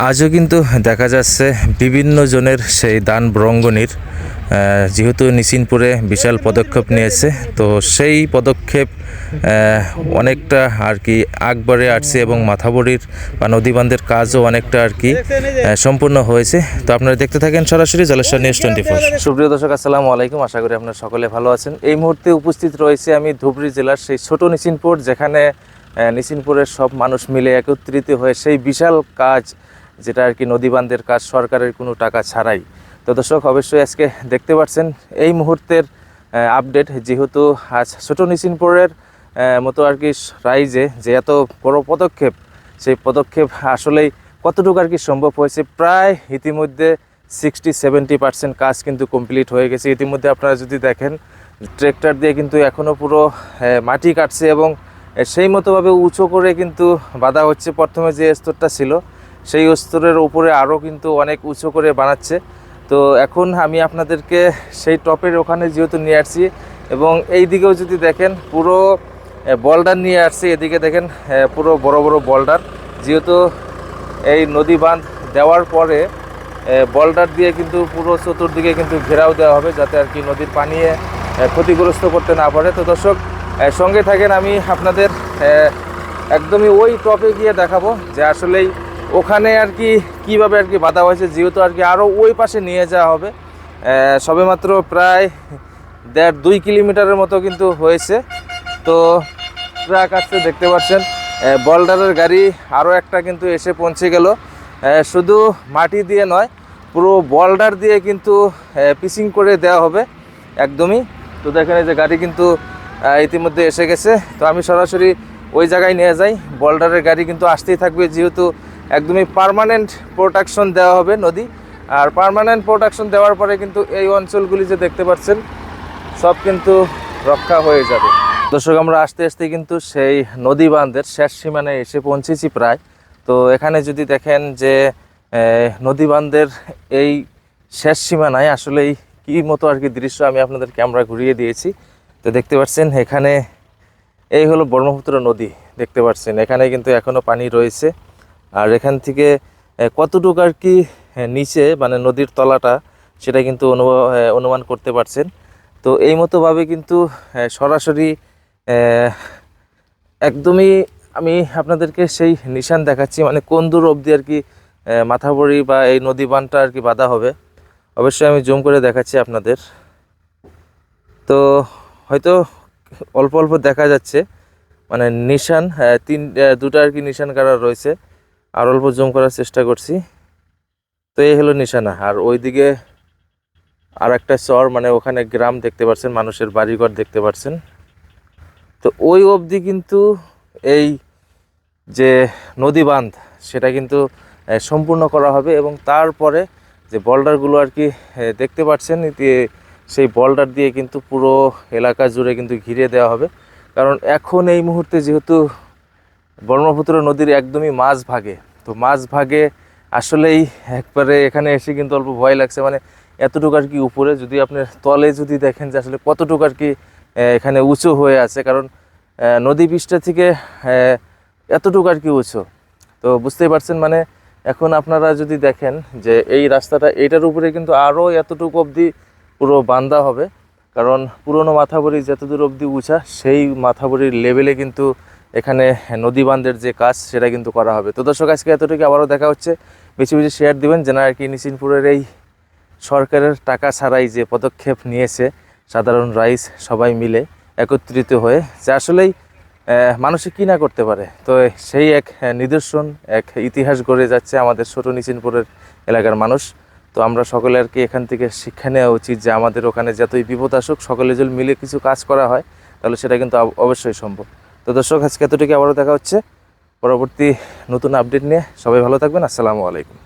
আজও কিন্তু দেখা যাচ্ছে বিভিন্ন জনের সেই দান ব্রঙ্গনির যেহেতু নিসিনপুরে বিশাল পদক্ষেপ নিয়েছে তো সেই পদক্ষেপ অনেকটা আর কি আকবরে আসছে এবং মাথাবড়ির বা নদীবান্ধের কাজও অনেকটা আর কি সম্পূর্ণ হয়েছে। তো আপনারা দেখতে থাকেন সরাসরি জলেশ্বর নিউজ টোয়েন্টি ফোর। সুপ্রিয় দর্শক আসসালামু আলাইকুম। আশা করি আপনারা সকলে ভালো আছেন। এই মুহূর্তে উপস্থিত রয়েছে আমি ধুবড়ি জেলার সেই ছোট নিসিনপুর যেখানে আহ, নিসিনপুরের সব মানুষ মিলে একত্রিত হয়ে সেই বিশাল কাজ যেটা আর কি নদীবান্ধের কাজ, সরকারের কোনো টাকা ছাড়াই। তো দর্শক, অবশ্যই আজকে দেখতে পাচ্ছেন এই মুহূর্তের আপডেট যেহেতু আজ ছোট নিসিনপুরের মতো আর কি রাইজে যে এত বড় পদক্ষেপ, সেই পদক্ষেপ আসলেই কতটুকু আর কি সম্ভব হয়েছে? প্রায় ইতিমধ্যে সিক্সটি সেভেন্টি পার্সেন্ট কাজ কিন্তু কমপ্লিট হয়ে গেছে। ইতিমধ্যে আপনারা যদি দেখেন, ট্রেক্টর দিয়ে কিন্তু এখনও পুরো মাটি কাটছে এবং সেই মতোভাবে উঁচু করে কিন্তু বাঁধা হচ্ছে। প্রথমে যে স্তরটা ছিল সেই স্তরের উপরে আরও কিন্তু অনেক উঁচু করে বানাচ্ছে। তো এখন আমি আপনাদেরকে সেই টপের ওখানে যেহেতু নিয়ে আসছি এবং এই দিকেও যদি দেখেন পুরো বল্ডার নিয়ে আসছি, এদিকে দেখেন পুরো বড় বড় বল্ডার। যেহেতু এই নদী বাঁধ দেওয়ার পরে বল্ডার দিয়ে কিন্তু পুরো চতুর্দিকে কিন্তু ঘেরাও দেওয়া হবে যাতে আর কি নদীর পানি ক্ষতিগ্রস্ত করতে না পারে। তো দর্শক সঙ্গে থাকেন আমি আপনাদের একদমই ওই টপে গিয়ে দেখাবো যে আসলেই ওখানে আর কি, কীভাবে আর কি বাধা হয়েছে, যেহেতু আর কি আরও ওই পাশে নিয়ে যাওয়া হবে। সবেমাত্র প্রায় দেড় দুই কিলোমিটারের মতো কিন্তু হয়েছে। তো ট্রাক আসছে, দেখতে পাচ্ছেন। বল্ডারের গাড়ি আরও একটা কিন্তু এসে পৌঁছে গেল। শুধু মাটি দিয়ে নয়, পুরো বল্ডার দিয়ে কিন্তু পিসিং করে দেওয়া হবে একদমই। তো দেখেন এই যে গাড়ি কিন্তু ইতিমধ্যে এসে গেছে। তো আমি সরাসরি ওই জায়গায় নিয়ে যাই। বল্ডারের গাড়ি কিন্তু আসতেই থাকবে, যেহেতু একদমই পারমানেন্ট প্রোটেকশন দেওয়া হবে নদী। আর পারমানেন্ট প্রোটেকশন দেওয়ার পরে কিন্তু এই অঞ্চলগুলি যে দেখতে পাচ্ছেন, সব কিন্তু রক্ষা হয়ে যাবে। দর্শক, আমরা আস্তে আস্তে কিন্তু সেই নদী বাঁধের শেষ সীমানায় এসে পৌঁছেছি প্রায়। তো এখানে যদি দেখেন যে নদী বাঁধের এই শেষ সীমানায় আসলেই কী মতো আর কি দৃশ্য আমি আপনাদের ক্যামেরা ঘুরিয়ে দিয়েছি। তো দেখতে পাচ্ছেন এখানে এই হলো ব্রহ্মপুত্র নদী, দেখতে পাচ্ছেন। এখানে কিন্তু এখনও পানি রয়েছে। আর এখান থেকে কতটুকু আর কি নিচে মানে নদীর তলাটা, সেটা কিন্তু অনুমান করতে পারছেন। তো এই মতোভাবে কিন্তু সরাসরি একদমই আমি আপনাদেরকে সেই নিশান দেখাচ্ছি মানে কোন দূর অবধি আর কি মাথাবড়ি বা এই নদী বানটা আর কি বাঁধা হবে। অবশ্যই আমি জুম করে দেখাচ্ছি আপনাদের। তো হয়তো অল্প অল্প দেখা যাচ্ছে মানে নিশান তিন দুটো আর কি নিশান কারা রয়েছে। আর অল্প জুম করার চেষ্টা করছি। তো এই হলো নিশানা। আর ওইদিকে আর একটা চর মানে ওখানে গ্রাম দেখতে পাচ্ছেন মানুষের বাড়িঘর দেখতে পাচ্ছেন তো ওই অবধি কিন্তু এই যে নদী বাঁধ, সেটা কিন্তু সম্পূর্ণ করা হবে এবং তারপরে যে বল্ডারগুলো আর কি দেখতে পাচ্ছেন সেই বল্ডার দিয়ে কিন্তু পুরো এলাকা জুড়ে কিন্তু ঘিরে দেওয়া হবে। কারণ এখন এই মুহূর্তে যেহেতু ব্রহ্মপুত্র নদীর একদমই মাঝ ভাগে। তো মাঝ ভাগে আসলেই একবারে এখানে এসে কিন্তু অল্প ভয় লাগছে। মানে এতটুকু আর কি উপরে, যদি আপনি তলে যদি দেখেন যে আসলে কতটুকু আর কি এখানে উঁচু হয়ে আছে। কারণ নদী পৃষ্ঠ থেকে এতটুকু আর কি উঁচু। তো বুঝতেই পারছেন মানে এখন আপনারা যদি দেখেন যে এই রাস্তাটা, এটার উপরে কিন্তু আরও এতটুকু অবধি পুরো বান্দা হবে। কারণ পুরনো মাথাবড়ি যতদূর অবধি উঁচা, সেই মাথাবড়ির লেভেলে কিন্তু এখানে নদী বাঁধের যে কাজ, সেটা কিন্তু করা হবে। তো দর্শক, আজকে এতটুকু আবারও দেখা হচ্ছে। বেশি বেশি শেয়ার দিবেন, যেন আর কি নিসিনপুরের এই সরকারের টাকা ছাড়াই যে পদক্ষেপ নিয়েছে, সাধারণ রাইস সবাই মিলে একত্রিত হয়ে, যে আসলেই মানুষে কী না করতে পারে। তো সেই এক নিদর্শন, এক ইতিহাস গড়ে যাচ্ছে আমাদের ছোট নিচিনপুরের এলাকার মানুষ। তো আমরা সকলে আর কি এখান থেকে শিক্ষা নেওয়া উচিত যে আমাদের ওখানে যতই বিপদ আসুক, সকলে যদি মিলে কিছু কাজ করা হয়, তাহলে সেটা কিন্তু অব- অবশ্যই সম্ভব। তো দর্শক, আজকে এতটুকু আবারও দেখা হচ্ছে। পরবর্তী নতুন আপডেট নিয়ে। সবাই ভালো থাকবেন। আসসালামু আলাইকুম।